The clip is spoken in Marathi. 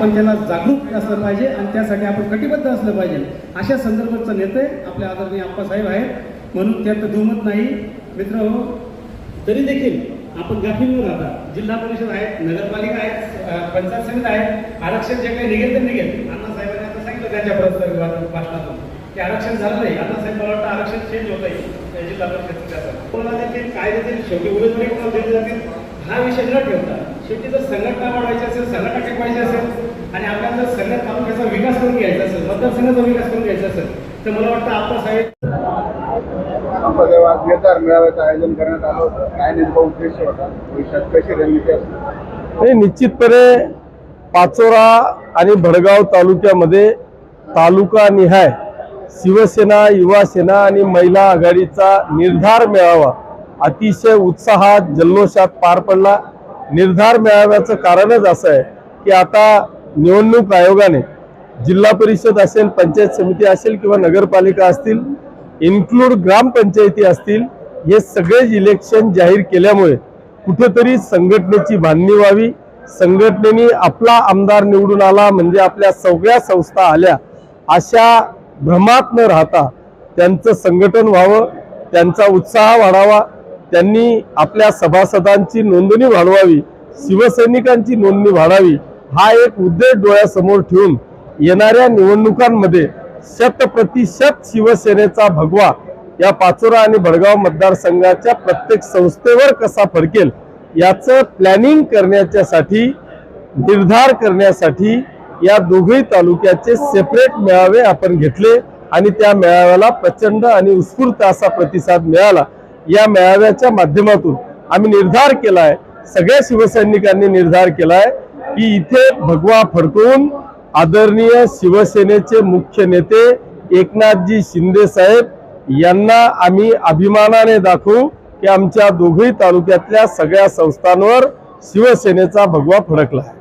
आपण त्याला जागरूक असलं पाहिजे आणि त्यासाठी आपण कटिबद्ध असलं पाहिजे. अशा संदर्भाचं नेते आपले आदरणीय आप्पासाहेब आहेत. म्हणून त्यात दुमत नाही. मित्र हो, तरी देखील आपण गाफील न राहता. जिल्हा परिषद आहेत नगरपालिका आहेत पंचायत समिती आहेत. आरक्षण जे काही निघेल तर निघेल. अण्णासाहेबांनी आता सांगितलं त्यांच्या परस्पर भाषणातून. की आरक्षण झालं नाही. अण्णासाहेब मला वाटतं आरक्षण चेंज होत आहे. जिल्हा परिषद कोणाला देखील कायदेतील शेवटी उमेदवारी कोणाला दिली जातील? हा विषय न ठेवता शेवटी जर संघटना वाढवायची असेल संघटना टिकवायची असेल? आणि आपल्याला जर सगळ्या तालुक्याचा विकास करून घ्यायचा असेल मतदारसंघाचा विकास करून घ्यायचा असेल तर मला वाटतं आप्पासाहेब अंबादेव आज बेकार मेळाव्याचं आयोजन करण्यात आलं होतं. काय नेमका उद्देश होता? भविष्यात कशी रणनीती असणार हे निश्चितपणे पाचोरा आणि भडगाव तालुक्यामध्ये तालुका निहाय शिवसेना युवासेना आणि महिला आघाडीचा निर्धार मेळावा अतिशय उत्साहात जल्लोषात पार पडला. निर्धार मेळाव्याचं कारणच असं आहे की आता निवडणूक आयोगाने जिल्हा परिषद असेल पंचायत समिती असेल किंवा नगरपालिका असतील इन्क्लूड ग्रामपंचायती असतील हे सगळेच इलेक्शन जाहीर केल्यामुळे कुठेतरी संघटनेची बांधणी व्हावी. संघटनेने आपला आमदार निवडून आला म्हणजे आपल्या सगळ्या संस्था आल्या अशा भ्रमात न राहता त्यांचं संघटन व्हावं त्यांचा उत्साह वाढावा. त्यांनी आपल्या सभासदांची नोंदणी वाढवावी शिवसैनिकांची नोंदणी वाढावी हा एक उद्देश डोळ्यासमोर ठेवून येणाऱ्या निवडणुकांमध्ये शतप्रतिशत शिवसेनेचा भगवा या पाचोरा आणि भडगाव मतदारसंघाच्या प्रत्येक संस्थेवर कसा फडकेल याचं प्लॅनिंग करण्याच्यासाठी निर्धार करण्यासाठी या दोघही तालुक्याचे सेपरेट मेळावे आपण घेतले आणि त्या मेळाव्याला प्रचंड आणि उत्स्फूर्त असा प्रतिसाद मिळाला. या मेळाव्याच्या माध्यमातून आम्ही निर्धार केलाय सगळ्या शिवसैनिकांनी निर्धार केलाय की इथे भगवा फडकवून आदरणीय शिवसेनेचे मुख्य नेते एकनाथजी शिंदे साहेब यांना आम्ही अभिमानाने दाखवू की आमच्या दोघही तालुक्यातल्या सगळ्या संस्थांवर शिवसेनेचा भगवा फडकला आहे